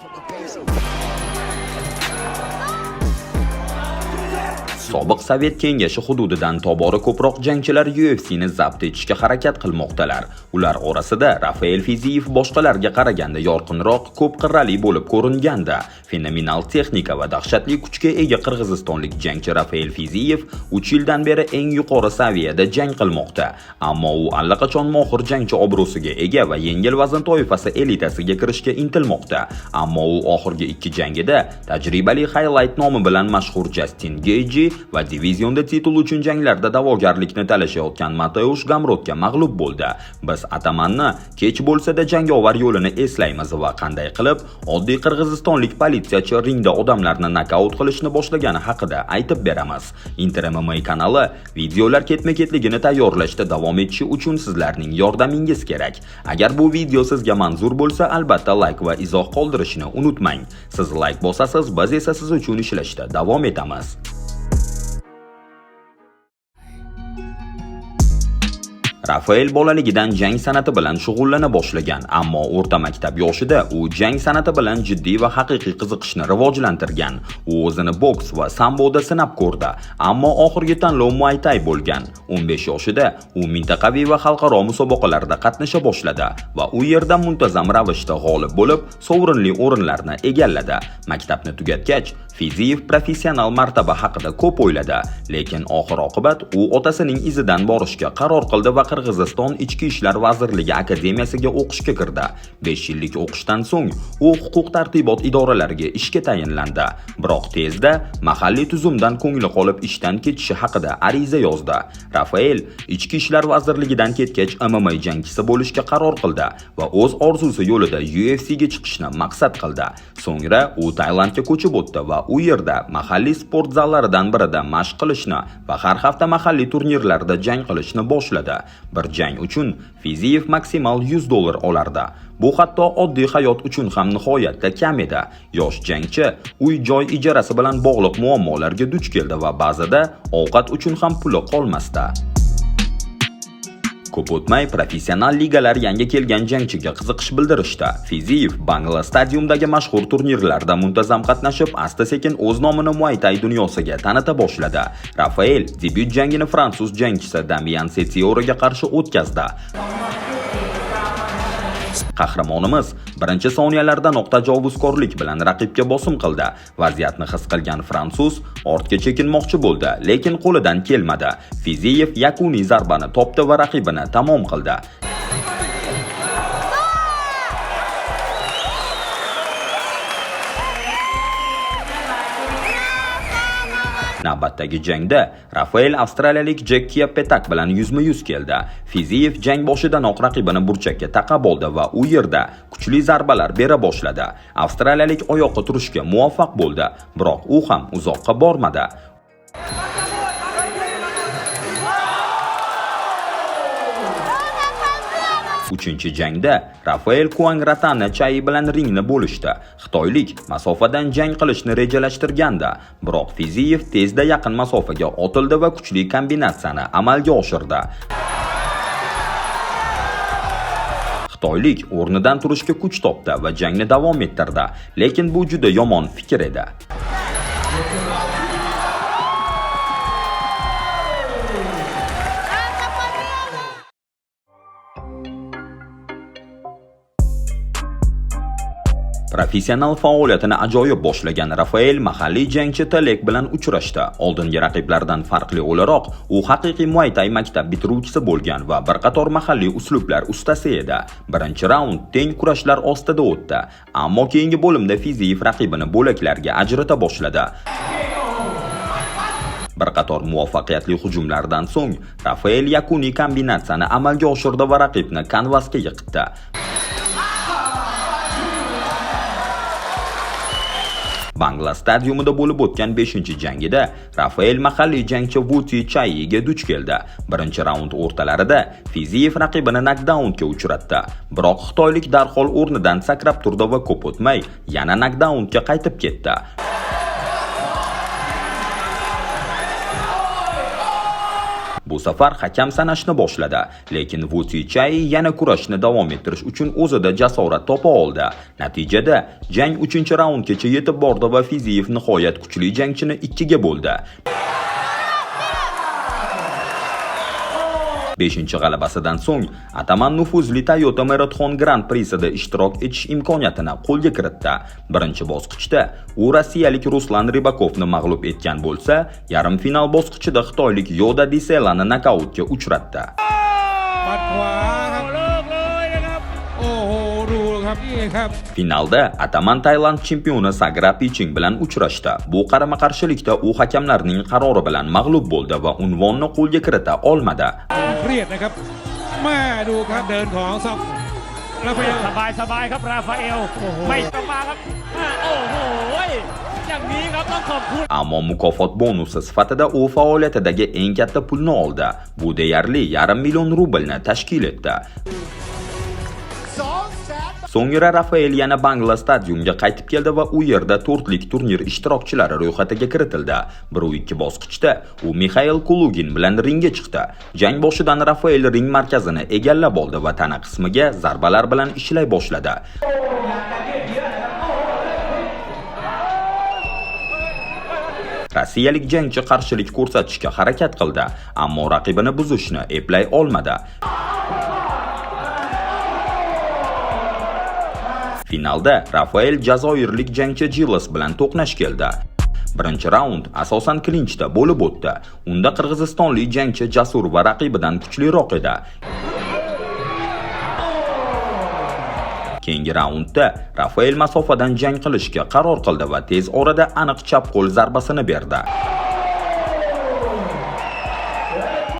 from the. Sobiq sovet kengashi hududidan tobora ko'proq jangchilar UFC'ni zabt etishga harakat qilmoqdalar. Ular orasida Rafael Fiziyev boshqalarga qaraganda yorqinroq, ko'p qirrali bo'lib ko'ringanda, fenomenal texnika va dahshatli kuchga ega qirg'izistonlik jangchi Rafael Fiziyev 3 yildan beri eng yuqori saviyada jang qilmoqda. Ammo u allaqachon mohir jangchi obro'siga ega va yengil vazn toifasi elitasiga kirishga intilmoqda. Ammo u oxirgi ikki jangida tajribali highlight nomi bilan mashhur Justin Gaethje va divizionda titul uchun janglarda da'vogarlikni talashayotgan Mateusz Gamrotga mag'lub bo'ldi. Biz atamanni kech bo'lsa-da jangovar yo'lini eslaymiz va qanday qilib oddiy qirg'izistonlik politsiyachi ringda odamlarni nokaut qilishni boshlagani haqida aytib beramiz. Inter MMA kanali videolar ketma-ketligini tayyorlashda davom etishi uchun sizlarning yordamingiz kerak. Agar bu video sizga manzur bo'lsa, albatta like va izoh qoldirishni unutmang. Siz like bosasiz, biz esa siz uchun ishlashda davom etamiz. Rafael bolaligidan jang san'ati bilan shug'ullana boshlagan, ammo o'rta maktab yoshida u jang san'ati bilan jiddiy va haqiqiy qiziqishni rivojlantirgan. U o'zini boks va samboda sinab ko'rdi, ammo oxirgi tanlov Muay Thai bo'lgan. 15 yoshida u mintaqaviy va xalqaro musobaqalarda qatnasha boshladi va u yerda muntazam ravishda g'olib bo'lib, sovrinli o'rinlarni egalladi. Maktabni tugatgach, Fiziyev professional martaba haqida ko'p o'yladi, lekin oxir-oqibat u otasining izidan borishga qaror qildi va Qirg'iziston Ichki ishlar vazirligi akademiyasiga o'qishga kirdi. 5 yillik o'qishdan so'ng u huquq tartibot idoralariga ishga tayinlandi. Biroq tezda mahalliy tuzumdan ko'ngli qolib ishdan ketishi haqida ariza yozdi. Rafael Ichki ishlar vazirligidan ketgach MMA jangchisi bo'lishga qaror qildi va o'z orzusi yo'lida UFC ga chiqishni maqsad qildi. So'ngra u Tailandga ko'chib o'tdi va u yerda mahalliy sport zallaridan birida mashq qilishni va har hafta mahalliy turnirlarda jang qilishni boshladi. Bir jang uchun Fiziyev maksimal 100 dollar olardi. Bu hatto oddiy hayot uchun ham nihoyatda kam edi. Yosh jangchi uy-joy ijarasi bilan bog'liq muammolarga duch keldi va ba'zida ovqat uchun ham puli qolmasdi. Ko'p o'tmay professional ligalar yangi kelgan jangchiga qiziqish bildirishdi. Fiziyev Bangla stadiumdagi mashhur turnirlarda muntazam qatnashib, asta-sekin o'z nomini Muay Thai dunyosiga tanita boshladi. Rafael debyut jangini fransuz jangchisi Damian Setiorga qarshi o'tkazdi. Qahramonimiz birinchi soniyalaridanoq tajovuzkorlik bilan raqibga bosim qildi. Vaziyatni his qilgan fransuz ortga chekinmoqchi bo'ldi, lekin qo'lidan kelmadi. Fiziyev yakuniy zarbani topdi va raqibini tamom qildi. Navbatdagi jangda Rafael avstraliyalik Jekkia Petak bilan yuzma-yuz keldi. Fiziyev jang boshidanoq raqibini burchakka taqab oldi va u yerda kuchli zarbalar bera boshladi. Avstraliyalik oyoqqa turishga muvaffaq bo'ldi, biroq u ham uzoqqa bormadi. Uchinchi jangda Rafael Kuangratan chayi bilan ringni bo'lishdi. Xitoylik masofadan jang qilishni rejalashtirganda, biroq Fiziyev tezda yaqin masofaga otildi va kuchli kombinatsiyani amalga oshirdi. Xitoylik o'rnidan turishga kuch topdi va jangni davom ettirdi, lekin bu juda yomon fikr edi. Professional faoliyatini ajoyib boshlagan Rafael mahalliy jangchi Telek bilan uchrashdi. Oldingi raqiblardan farqli o'laroq, u haqiqiy Muay Thai maktab bitiruvchisi bo'lgan va bir qator mahalliy uslublar ustasi edi. Birinchi raund teng kurashlar ostida o'tdi, ammo keyingi bo'limda Fiziyev raqibini bo'laklarga ajrata boshladi. Bir qator muvaffaqiyatli hujumlardan so'ng Rafael yakuniy kombinatsiyani amalga oshirdi va raqibni kanvasga yiqitdi. Bangla stadiumida bo'lib o'tgan 5-jangida Rafael mahalliy jangchi Vuti Chaiga duch keldi. Birinchi raund o'rtalarida Fiziyev raqibini nokdaunga uchratdi. Biroq xitoylik darhol o'rnidan sakrab turdi va ko'p o'tmay yana nokdaunga qaytib ketdi. Bu safar hakam sanashni boshladi, lekin Vutsichai yana kurashni davom ettirish uchun o'zida jasorat topa oldi. Natijada jang 3-raundgacha yetib bordi va Fiziyev nihoyat kuchli jangchini ikkiga bo'ldi. Beshinchi g'alabasidan so'ng Ataman nufuzli Toyota Marathon Grand prisida ishtirok etish imkoniyatini qo'lga kiritdi. Birinchi bosqichda u rossiyalik Ruslan Rybakovni mag'lub etgan bo'lsa, yarim final bosqichida xitoylik Yoda Diselani nokautga uchratdi. Finalda Ataman Tailand chempioni Sagra Piching bilan uchrashdi. Bu qarama-qarshilikda u hakamlarning qarori bilan mag'lub bo'ldi va unvonni qo'lga kirita olmadi. เครียดนะครับแม่ดูครับเดินของซอกราฟาเอล สบายสบายครับราฟาเอล โอ้โห ไม่ต้องมาครับอ่าโอ้โหอย่างนี้ครับต้องขอบคุณ Ammo mukofot bonusi sifatida u faoliyatidagi eng katta pulni oldi. Bu deyarli yarim million rublni tashkil etdi. So'ngra Rafael yana Bangla stadiumga qaytib keldi va u yerda to'rtlik turnir ishtirokchilari ro'yxatiga kiritildi. 1-2 bosqichda u Mikhail Kulugin bilan ringga chiqdi. Jang boshidan Rafael ring markazini egallab oldi va tana qismiga zarbalar bilan ishlay boshladi. Rossiyalik jangchi qarshilik ko'rsatishga harakat qildi, ammo raqibini buzishni eplay olmadi. Finalda Rafael jazoirlik jangchi Jilas bilan to'qnash keldi. Birinchi raund asosan klinchda bo'lib o'tdi. Unda qirg'izistonlik jangchi jasur va raqibidan kuchliroq edi. Keyingi raundda Rafael masofadan jang qilishga qaror qildi va tez orada aniq chap qo'l zarbasini berdi.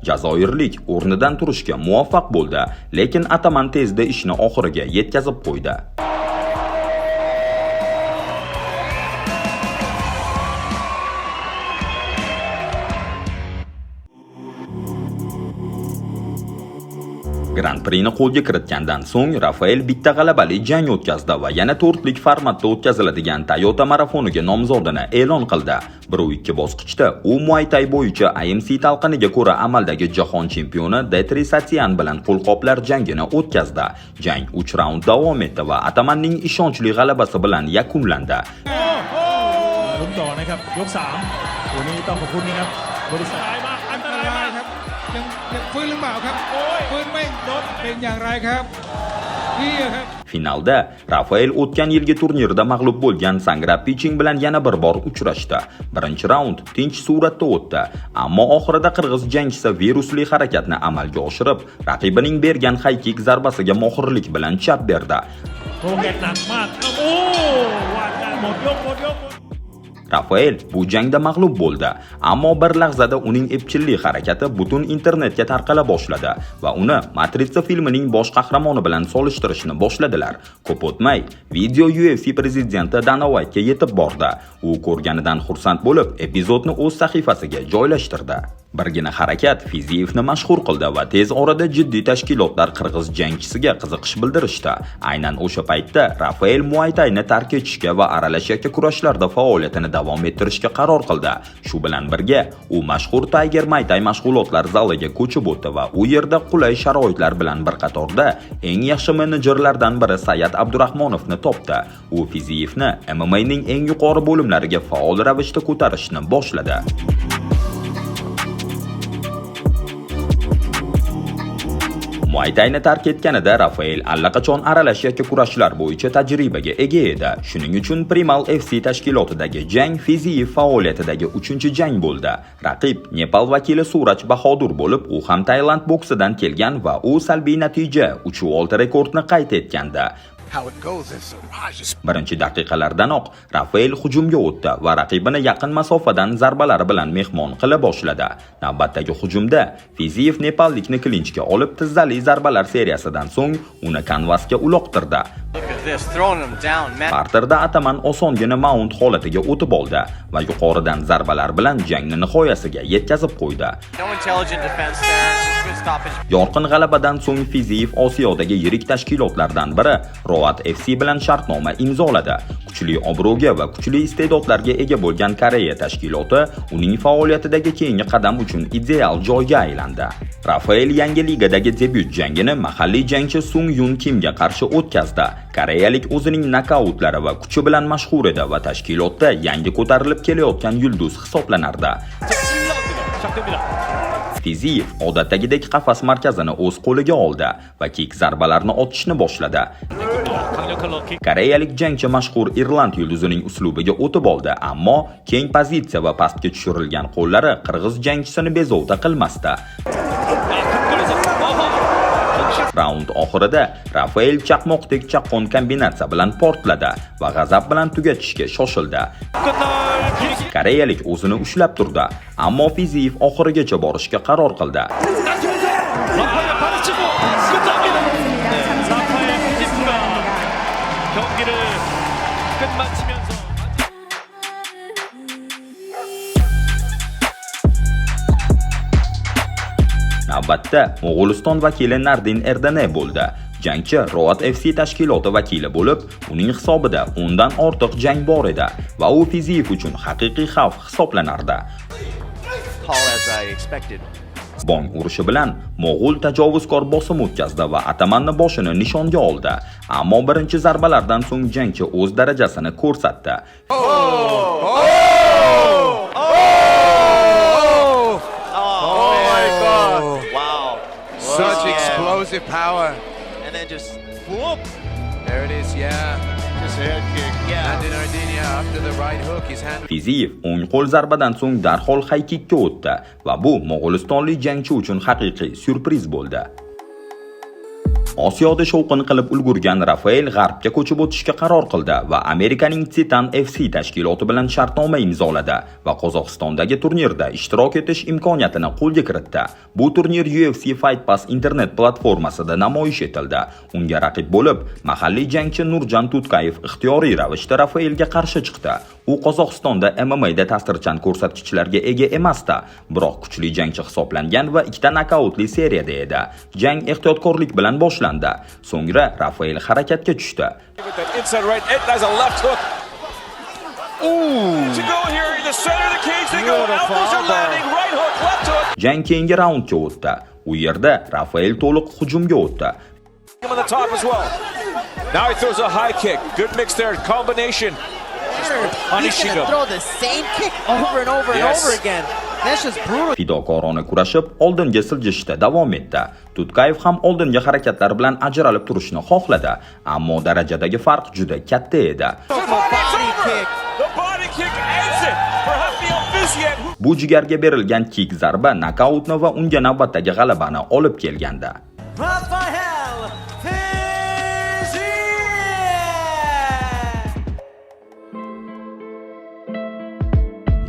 Jazoirlik o'rnidan turishga muvaffaq bo'ldi, lekin Ataman tezda ishni oxiriga yetkazib qo'ydi. Grand Prixni qo'lga kiritgandan so'ng Rafael bitta g'alabali jang o'tkazdi va yana to'rtlik formatda o'tkaziladigan Toyota marafoniga nomzodini e'lon qildi. 1-2 bosqichda u Muay Thai bo'yicha IMC talqiniga ko'ra amaldagi jahon chempioni Detri Satyan bilan qo'lqoplar jangini o'tkazdi. Jang 3 raund davom etdi va Atamanning ishonchli g'alabasi bilan yakunlandi. ลุ้นต่อนะครับ ยกสามวันนี้ต้องขอบคุณนะครับ บริษัท ฟื้นหรือเปล่าครับ โอ้ย ฟื้นไม่ลดเป็นอย่างไรครับนี่ครับ Finalda Rafael o'tgan yilgi turnirda mag'lub bo'lgan Sangra Piching bilan yana bir bor uchrashdi. Birinchi raund tinch suratda o'tdi, ammo oxirida qirg'iz jangchisi virusli harakatni amalga oshirib, raqibining bergan haykik zarbasiga mohirlik bilan chap berdi. Rafael bu jangda mag'lub bo'ldi, ammo bir lahzada uning epchillik harakati butun internetga tarqala boshladi va uni matritsa filmining bosh qahramoni bilan solishtirishni boshladilar. Ko'p o'tmay, video UFC prezidenti Dana White'ga yetib bordi. U ko'rganidan xursand bo'lib, epizodni o'z sahifasiga joylashtirdi. Birgina harakat Fiziyevni mashhur qildi va tez orada jiddiy tashkilotlar qirg'iz jangchisiga qiziqish bildirishdi. Aynan o'sha paytda Rafael muaytayni tark etishga va aralash yakka kurashlarda faoliyatini davom ettirishga qaror qildi. Shu bilan birga u mashhur Tiger Muaytay mashg'ulotlar zaliga ko'chib o'tdi va u yerda qulay sharoitlar bilan bir qatorda eng yaxshi menejerlardan biri Sayat Abdurahmonovni topdi. U Fiziyevni MMA'ning eng yuqori bo'limlariga faol ravishda ko'tarishni boshladi. Muaytayni tark etganida Rafael allaqachon aralash yakka kurashlar bo'yicha tajribaga ega edi. Shuning uchun Primal FC tashkilotidagi jang Fiziyev faoliyatidagi 3-jang bo'ldi. Raqib Nepal vakili Suraj Bahodur bo'lib, u ham Tailand boksidan kelgan va u salbiy natija 3-6 rekordni qayd etgandi. Birinchi daqiqalardanoq Rafael hujumga o'tdi va raqibini yaqin masofadan zarbalar bilan mehmon qila boshladi. Navbatdagi hujumda Fiziyev nepallikni klinchga olib tizzali zarbalar seriyasidan so'ng uni kanvasga uloqtirdi. Parterda Ataman osongina mount holatiga o'tib oldi va yuqoridan zarbalar bilan jangni nihoyasiga yetkazib qo'ydi. No Yorqin g'alabadan so'ng Fiziyev Osiyodagi yirik tashkilotlardan biri Roat FC bilan shartnoma imzoladi. kuchli obro'ga va kuchli iste'dodlarga ega bo'lgan Koreya tashkiloti uning faoliyatidagi keyingi qadam uchun ideal joyga aylandi. Rafael yangi ligadagi debyut jangini mahalliy jangchi Sung Yun Kimga qarshi o'tkazdi. Koreyalik o'zining nokautlari va kuchi bilan mashhur edi va tashkilotda yangi ko'tarilib kelayotgan yulduz hisoblanardi. Fiziyev odatdagidek qafas markazini o'z qo'liga oldi va kick zarbalarni otishni boshladi. Koreyalik jangchi mashhur Irland yulduzining uslubiga o'tib oldi, ammo keng pozitsiya va pastga tushirilgan qo'llari qirg'iz jangchisini bezovta qilmasdi. Raund oxirida Rafael chaqmoqdek chaqqon kombinatsiya bilan portladi va g'azab bilan tugatishga shoshildi. Koreyalik o'zini ushlab turdi, ammo Fiziyev oxirigacha borishga qaror qildi. Navbatda Mo'g'uliston vakili Nardin Erdane bo'ldi. Jangchi Roat FC tashkiloti vakili bo'lib, uning hisobida 10 dan ortiq jang bor edi va u Fiziyev uchun haqiqiy xavf hisoblanardi. Bong urushi bilan Mo'g'ul tajovuzkor bosim o'tkazdi va atamanni boshini nishonga oldi. Ammo birinchi zarbalardan so'ng jangchi o'z darajasini ko'rsatdi. Oh, oh my God. Wow. Such Yeah. Explosive power. And then just whoop. There it is, yeah. Just a head kick. Yeah. Andy Nardinia after the right hook, his hand. Fiziyev o'ng qo'l zarbadan so'ng darhol haykikka o'tdi va bu Mo'g'ulistonlik jangchi uchun haqiqiy syurpriz bo'ldi. Osiyoda shovqin qilib ulgurgan Rafael g'arbga ko'chib o'tishga qaror qildi va Amerikaning Titan FC tashkiloti bilan shartnoma imzoladi va Qozog'istondagi turnirda ishtirok etish imkoniyatini qo'lga kiritdi. Bu turnir UFC Fight Pass internet platformasida namoyish etildi. Unga raqib bo'lib mahalliy jangchi Nurjan Tutkayev ixtiyoriy ravishda Rafaelga qarshi chiqdi. U Qozog'istonda MMA da ta'sirchan ko'rsatkichlarga ega emasdi, biroq kuchli jangchi hisoblangan va ikkita nokautli seriyada edi. Jang ehtiyotkorlik bilan boshlandi. So'ngra Rafael harakatga tushdi. With that inside right, Ed has a left hook. Ooh. To go here in the center of the cage, they go. Elbows are landing, right hook, left hook. Jang keyingi raundga o'tdi. U yerda Rafael to'liq hujumga o'tdi. Him on the top as well. Now he throws a high kick. Good mix there, combination. He's Punishing gonna him. throw the same kick over and over and Yes. over again. Fidokorona kurashib, oldinga siljishda davom etdi. Tutkayev ham oldingi harakatlar bilan ajralib turishni xohladi, ammo darajadagi farq juda katta edi. Bu jigarga berilgan kick zarba nokautni va unga navbatdagi g'alabani olib kelgandi.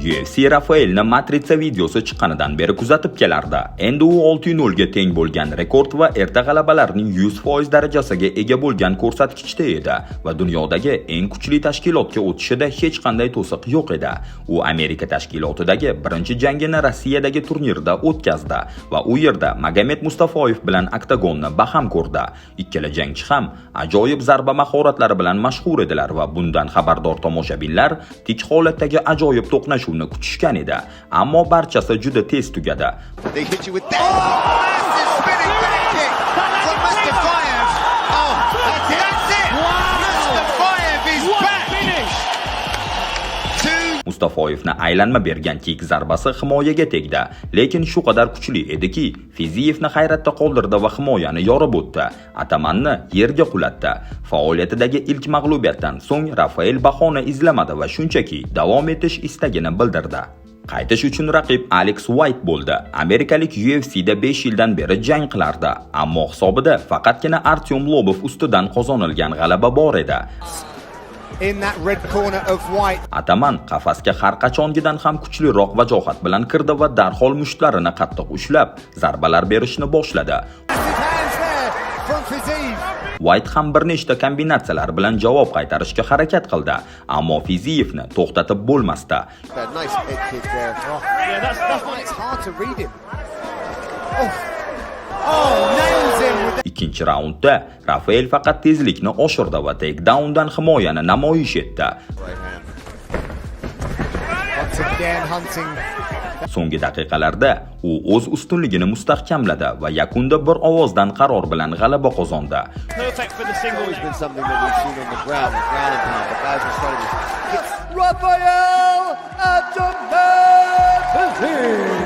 UFC Rafaelni matrica videosi chiqqanidan beri kuzatib kelardi. Endi u 6-0 ga teng bo'lgan rekord va erta g'alabalarning 100% darajasiga ega bo'lgan ko'rsatkichda edi va dunyodagi eng kuchli tashkilotga o'tishida hech qanday to'siq yo'q edi. U Amerika tashkilotidagi birinchi jangini Rossiyadagi turnirda o'tkazdi va u yerda Magomed Mustafoyev bilan oktagonni baham ko'rdi. Ikkala jangchi ham ajoyib zarba mahoratlari bilan mashhur edilar va bundan xabardor tomoshabinlar tik holatdagi ajoyib to'qnashuvni kutishgan edi. Ammo barchasi juda tez tugadi. Two Mustafoyevni aylanma bergan kik zarbasi himoyaga tegdi, lekin shu qadar kuchli ediki, Fiziyevni hayratda qoldirdi va himoyani yorib o'tdi. Atamanni yerga qulatdi. Faoliyatidagi ilk mag'lubiyatdan so'ng Rafael bahona izlamadi va shunchaki davom etish istagini bildirdi. Qaytish uchun raqib Alex White bo'ldi. Amerikalik UFC'da 5 yildan beri jang qilardi, ammo hisobida faqatgina Artyom Lobov ustidan qozonilgan g'alaba bor edi. Ataman qafasga har qachongidan ham kuchliroq vajohat bilan kirdi va darhol mushtlarini qattiq ushlab, zarbalar berishni boshladi. White ham bir nechta kombinatsiyalar bilan javob qaytarishga harakat qildi, ammo Fiziyevni to'xtatib bo'lmasdi. Nice Ikkinchi raundda Rafael faqat tezlikni oshirdi va takedowndan himoyani namoyish etdi. So'nggi daqiqalarda u o'z ustunligini mustahkamladi va yakunda bir ovozdan qaror bilan g'alaba qozondi. For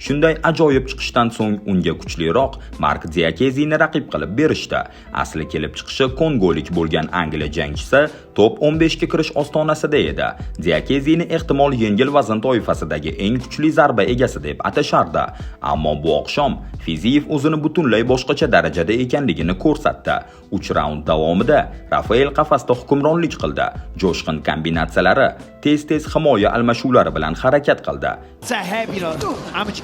Shunday ajoyib chiqishdan so'ng unga kuchliroq Mark Diakezini raqib qilib berishdi. Asli kelib chiqishi kongolik bo'lgan Angliya jangchisi top 15 ga kirish ostonasida edi. Diakezini ehtimol yengil vazn toifasidagi eng kuchli zarba egasi deb atashardi. Ammo bu oqshom Fiziyev o'zini butunlay boshqacha darajada ekanligini ko'rsatdi. 3 raund davomida Rafael qafasda hukmronlik qildi. Jo'shqin kombinatsiyalari, tez-tez himoya almashuvlari bilan harakat qildi.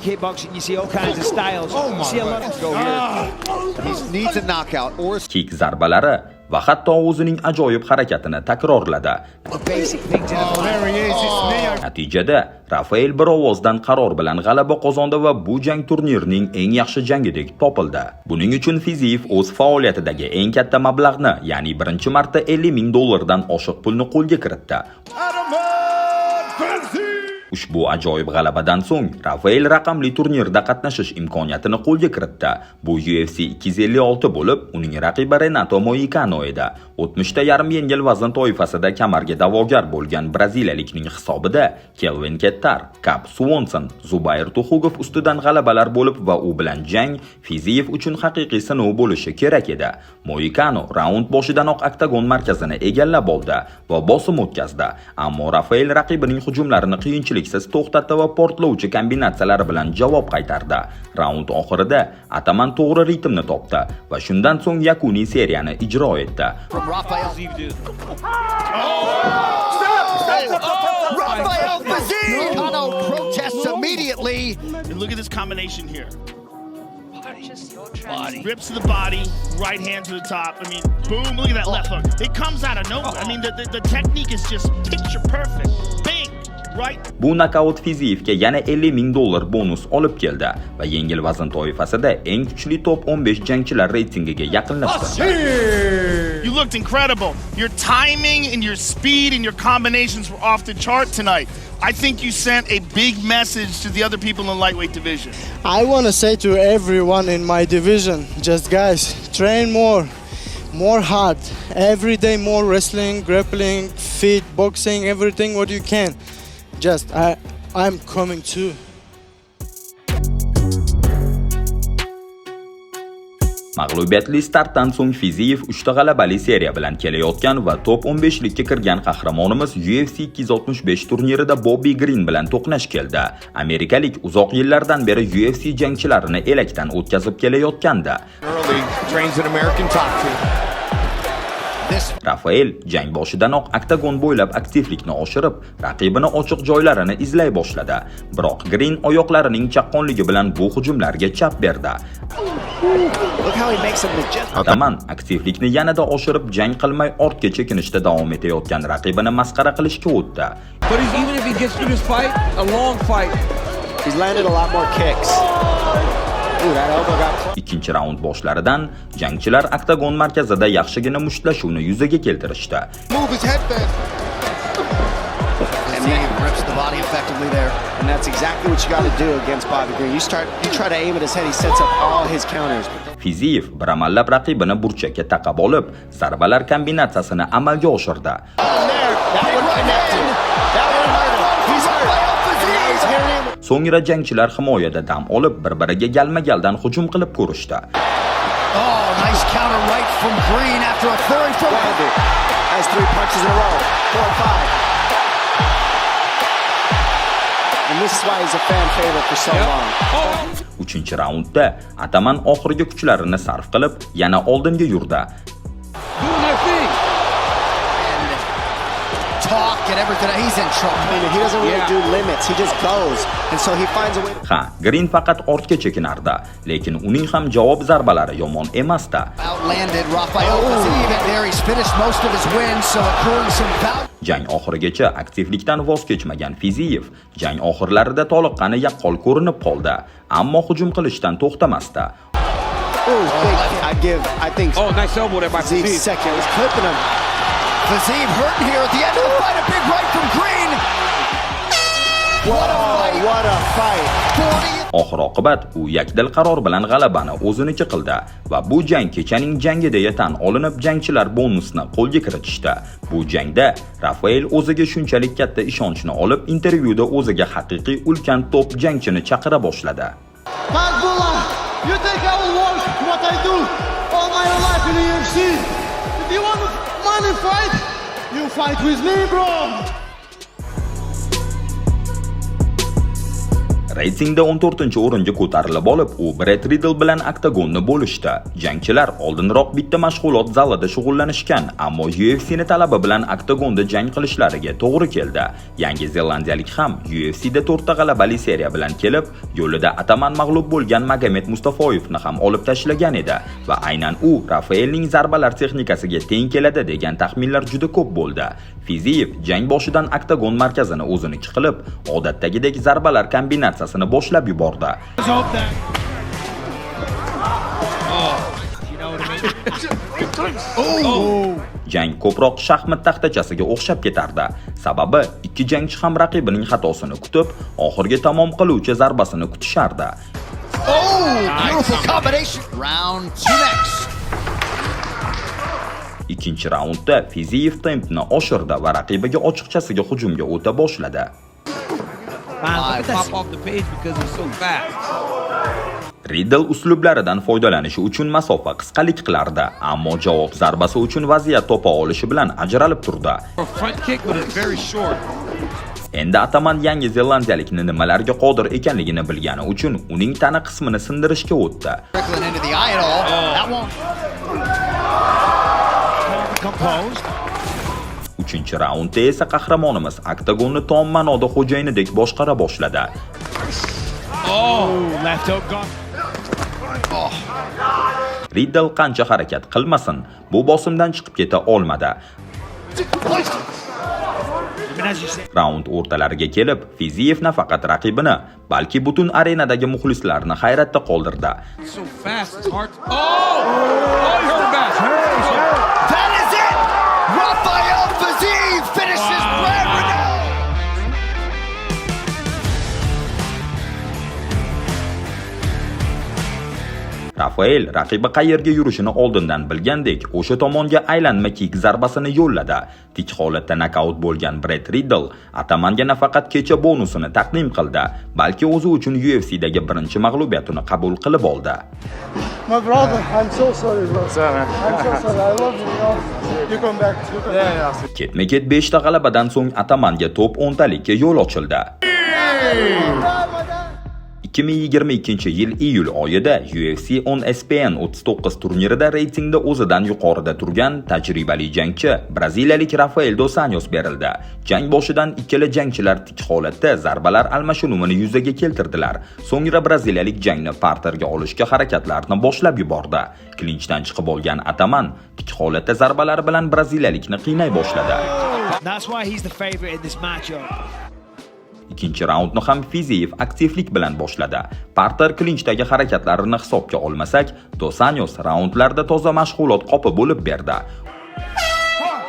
Kickboxing, you see all kinds of styles. you see a lot of... go here. He needs a knockout or kick zarbalari va hatto o'zining ajoyib harakatini takrorladi. It's Neo. Natijada Rafael bir ovozdan qaror bilan g'alaba qozondi va bu jang turnirning eng yaxshi jangidek topildi. Buning uchun Fiziyev o'z faoliyatidagi eng katta mablag'ni, ya'ni birinchi marta 50 ming dollardan oshiq pulni qo'lga kiritdi. Ushbu ajoyib g'alabadan so'ng Rafael raqamli turnirda qatnashish imkoniyatini qo'lga kiritdi. Bu UFC 256 bo'lib, uning raqibi Renato Moicano edi. 60 ta yarim yengil vazn toifasida kamarga da'vogar bo'lgan braziliyalikning hisobida Kelvin Kettar, Cap Swanson, Zubayr Tuxugov ustidan g'alabalar bo'lib va u bilan jang Fiziyev uchun haqiqiy sinov bo'lishi kerak edi. moikano raund boshidanoq oktagon markazini egallab oldi va bosim o'tkazdi, ammo Rafael raqibining hujumlarini qiyinchiliksiz to'xtatdi va portlovchi kombinatsiyalar bilan javob qaytardi. Raund oxirida Ataman to'g'ri ritmni topdi va shundan so'ng yakuniy seriyani ijro etdi. From Rafael. Oh! Rafael Fiziev! Kano protests oh! immediately. And look at this combination here. Body. Rips to the body, right hand to the top. I mean, boom, look at that left hook. It comes out of nowhere. I mean, the, the, the technique is just picture perfect. Bing! Bu nokaut Fiziyevga yana 50 ming dollar bonus olib keldi va yengil vazn toifasida eng kuchli top 15 jangchilar reytingiga yaqinlashdi. You looked incredible. Your timing and your speed and your combinations were off the chart tonight. I think you sent a big message to the other people in the lightweight division. I want to say to everyone in my division, just guys, train more, more hard. Every day more wrestling, grappling, feet, boxing, everything what you can. Just I I'm coming too. Mag'lubiyatli startdan so'ng Fiziyev 3 ta g'alabali seriya bilan kelayotgan va top 15 likka kirgan qahramonimiz UFC 265 turnirida Bobby Green bilan to'qnash keldi. Amerikalik uzoq yillardan beri UFC jangchilarini elakdan o'tkazib kelayotgandi. Rafael jang boshidanoq oktagon bo'ylab aktivlikni oshirib, raqibini ochiq joylarini izlay boshladi. Biroq Green oyoqlarining chaqqonligi bilan bu hujumlarga chap berdi. Ataman aktivlikni yanada oshirib, jang qilmay ortga chekinishda davom etayotgan raqibini masxara qilishga o'tdi. But he's, even if he gets through this fight, a long fight, He's landed a lot more kicks. Ikkinchi raund boshlaridan jangchilar oktagon markazida yaxshigina mushtlashuvni yuzaga keltirishdi. Move his headband. And he rips the body effectively there. And that's exactly what you got to do against Bobby Green. You start, you try to aim at his head, he sets up all his counters. Fiziyev bir amallab raqibini burchakka taqab olib, zarbalar kombinatsiyasini amalga oshirdi. So'ngra jangchilar himoyada dam olib, bir-biriga galma-galdan hujum qilib ko'rishdi. Oh, nice counter right from Green after a flurry from Andy has three punches in a row. Four and five. And this is why he's a fan favorite for so long. 3 raundda Ataman oxirgi kuchlarini sarf qilib, yana oldinga yurdi. And everything. He's in I trouble. mean, he doesn't really Yeah. do limits. He just goes. And so he finds a way to Ha, Green faqat ortga chekinardi, lekin uning ham javob zarbalari yomon emasdi. Outlanded Rafael. And there he's finished most of his wins, so accruing some value. Jang oxirigacha aktivlikdan voz kechmagan Fiziyev jang oxirlarida toliqqani yaqqol ko'rinib qoldi, ammo hujum qilishdan to'xtamasdi. I, I give, I think. Oh, nice elbow there by second was clipping him. Fiziev hurting here at the end of the fight. A big right from Green. What a fight. What a fight. 40 oxir oqibat u yakdil qaror bilan g'alabani o'ziniki qildi va bu jang kechaning jangi deya tan olinib jangchilar bonusni qo'lga kiritishdi bu jangda rafael o'ziga shunchalik katta ishonchni olib intervyuda o'ziga haqiqiy ulkan top jangchini chaqira boshladi Hasbullah, you think I will work what I do all my life in the UFC? Want fight, you fight with me, bro. Reytingda 14 o'ringa ko'tarilib olib u Brett Riddle bilan oktagonni bo'lishdi. Jangchilar oldinroq bitta mashg'ulot zalida shug'ullanishgan ammo UFC'ni talabi bilan oktagonda jang qilishlariga to'g'ri keldi. Yangi zelandiyalik ham UFC'da 4 ta g'alabali seriya bilan kelib yo'lida ataman mag'lub bo'lgan Magomed Mustafoyevni ham olib tashlagan edi va aynan u Rafaelning zarbalar texnikasiga teng keladi degan taxminlar juda ko'p bo'ldi. Fiziyev jang boshidan oktagon markazini o'ziniki qilib odatdagidek zarbalar kombinatsiyasi kombinatsiyasini boshlab yubordi. Jang ko'proq shaxmat taxtachasiga o'xshab ketardi. Sababi ikki jangchi ham raqibining xatosini kutib oxirgi tamom qiluvchi zarbasini kutishardi. Ikkinchi raundda Fiziev tempni oshirdi va raqibiga ochiqchasiga hujumga o'ta boshladi Man, this. off the page because he's so fast. Riddle uslublaridan foydalanishi uchun masofa qisqalik qilardi, ammo javob zarbasi uchun vaziyat topa olishi bilan ajralib turdi. It's. Endi Ataman Yangi Zelandiyalikni nimalarga qodir ekanligini bilgani uchun uning tana qismini sindirishga o'tdi. Composed. Uchinchi raundda esa qahramonimiz oktagonni tom ma'noda xo'jayinidek boshqara boshladi. Oh, left hook gone. Riddle qancha harakat qilmasin, bu bosimdan chiqib keta olmadi. Raund o'rtalariga kelib, Fiziev nafaqat raqibini, balki butun arenadagi muxlislarni hayratda qoldirdi. So fast, Rafael raqibi qayerga yurishini oldindan bilgandek, o'sha tomonga aylanma kick zarbasini yo'lladi. Tik holatda nokaut bo'lgan Brett Riddle Atamanga nafaqat kecha bonusini taqdim qildi, balki o'zi uchun UFC'dagi birinchi mag'lubiyatini qabul qilib oldi. My brother, I'm so sorry, bro. I'm so sorry. I love you, you know. You come back. You come back. Ketma-ket 5 ta g'alabadan so'ng Atamanga top 10 talikka yo'l ochildi. 2022 yil iyul oyida UFC on ESPN 39 turnirida reytingda o'zidan yuqorida turgan tajribali jangchi braziliyalik Rafael dos Anjos berildi. Jang boshidan ikkala jangchilar tik holatda zarbalar almashinuvini yuzaga keltirdilar. So'ngra braziliyalik jangni parterga olishga harakatlarni boshlab yubordi. Klinchdan chiqib olgan Ataman tik holatda zarbalar bilan braziliyalikni qiynay boshladi. that's why he's the favorite in this matchup. Ikkinchi raundni ham Fiziyev aktivlik bilan boshladi. Parter klinchdagi harakatlarini hisobga olmasak, Dos Anjos raundlarda toza mashg'ulot qopi bo'lib berdi.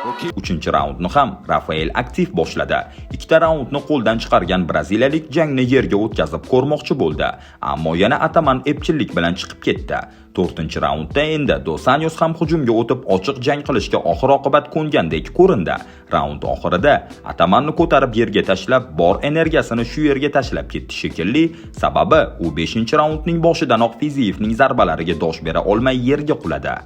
Uchinchi raundni ham Rafael aktiv boshladi. Ikkita raundni qo'ldan chiqargan braziliyalik jangni yerga o'tkazib ko'rmoqchi bo'ldi, ammo yana Ataman epchillik bilan chiqib ketdi. 4-raundda endi Dos Anjos ham hujumga o'tib ochiq jang qilishga oxir-oqibat ko'ngandek ko'rindi. Raund oxirida Atamanni ko'tarib yerga tashlab, bor energiyasini shu yerga tashlab ketdi shekilli, sababi u 5-raundning boshidanoq Fizievning zarbalariga dosh bera olmay yerga quladi.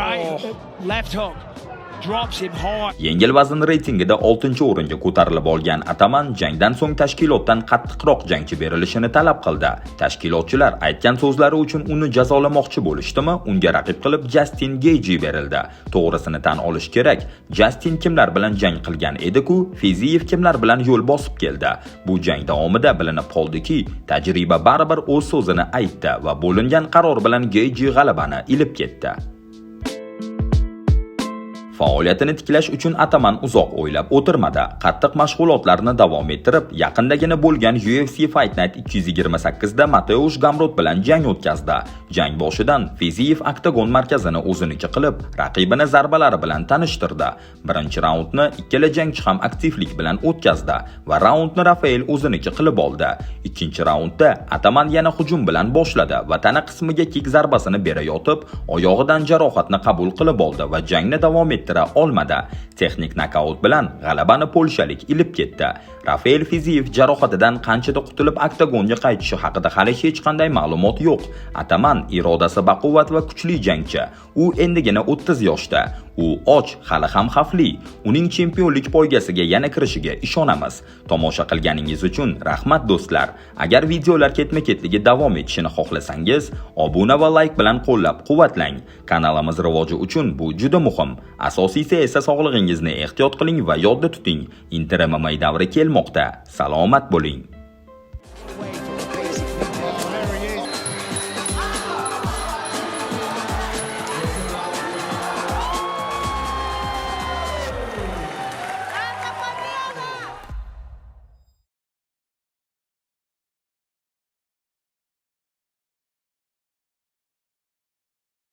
Right, left hook. Drops him hard. Yengil vazn reytingida 6-o'ringa ko'tarilib olgan Ataman jangdan so'ng tashkilotdan qattiqroq jangchi berilishini talab qildi. Tashkilotchilar aytgan so'zlari uchun uni jazolamoqchi bo'lishdimi, unga raqib qilib Justin geyji berildi. To'g'risini tan olish kerak, Justin kimlar bilan jang qilgan edi-ku, Fiziev kimlar bilan yo'l bosib keldi. Bu jang davomida bilinib qoldiki, tajriba baribir o'z so'zini aytdi va bo'lingan qaror bilan geyji g'alabani ilib ketdi. Faoliyatini tiklash uchun Ataman uzoq o'ylab o'tirmadi. Qattiq mashg'ulotlarni davom ettirib, yaqindagina bo'lgan UFC Fight Night 228 da Mateusz Gamrot bilan jang o'tkazdi. Jang boshidan Fiziyev oktagon markazini o'ziniki qilib, raqibini zarbalari bilan tanishtirdi. Birinchi raundni ikkala jangchi ham aktivlik bilan o'tkazdi va raundni Rafael o'ziniki qilib oldi. Ikkinchi raundda Ataman yana hujum bilan boshladi va tana qismiga kik zarbasini berayotib, oyog'idan jarohatni qabul qilib oldi va jangni davom ettira olmadi. Texnik nokaut bilan g'alabani polshalik ilib ketdi. Rafael Fiziyev jarohatidan qanchada qutulib oktagonga qaytishi haqida hali hech qanday ma'lumot yo'q. Ataman irodasi baquvvat va kuchli jangchi. U endigina 30 yoshda. U och, hali ham xavfli. Uning chempionlik poygasiga yana kirishiga ishonamiz. Tomosha qilganingiz uchun rahmat do'stlar. Agar videolar ketma-ketligi davom etishini xohlasangiz, obuna va like bilan qo'llab-quvvatlang. Kanalimiz rivoji uchun bu juda muhim. Asosiysi esa sog'lig'ingizni ehtiyot qiling va yodda tuting. Inter MMA davri kelmoqda. Salomat bo'ling.